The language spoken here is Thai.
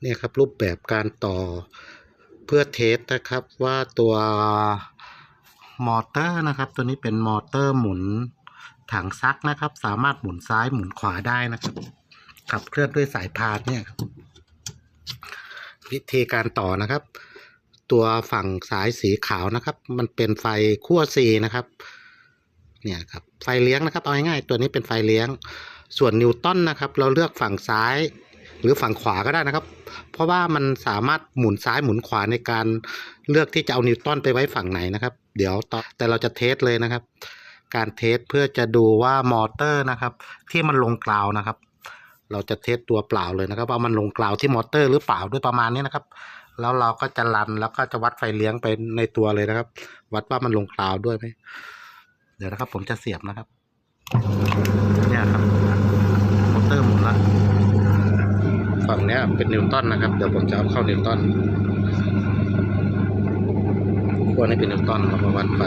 เนี่ยครับรูปแบบการต่อเพื่อเทสนะครับว่าตัวมอเตอร์นะครับ ตัวนี้เป็นมอเตอร์หมุนถังซักนะครับ สามารถหมุนซ้ายหมุนขวาได้นะครับ ขับเคลื่อนด้วยสายพานเนี่ยวิธีการต่อนะครับ ตัวฝั่งสายสีขาวนะครับ มันเป็นไฟขั้ว C นะครับเนี่ยครับไฟเลี้ยงนะครับเอาง่ายๆตัวนี้เป็นไฟเลี้ยง ส่วนนิวตันนะครับ เราเลือกฝั่งซ้าย หรือฝั่งขวาก็ได้นะครับ เพราะว่ามันสามารถหมุนซ้ายหมุนขวาในการเลือกที่จะเอานิวตันไปไว้ฝั่งไหนนะครับ เดี๋ยวต่อแต่เราจะเทสเลยนะครับ การเทสเพื่อจะดูว่ามอเตอร์นะครับ ที่มันลงกราวนะครับ เราจะเทสตัวเปล่าเลยนะครับว่ามันลงกราวที่มอเตอร์หรือเปล่าด้วยประมาณนี้นะครับ แล้วเราก็จะรันแล้วก็จะวัดไฟเลี้ยงไปในตัวเลยนะครับ วัดว่ามันลงกราวด้วยไหมเดี๋ยวนะครับ ผมจะเสียบนะครับเนี่ยครับมอเตอร์หมุนละ ฝั่งนี้เป็นนิวตันนะครับ เดี๋ยวผมจะเอาเข้านิวตันขั้วนี้เป็นนิวตันเรามาวัดไป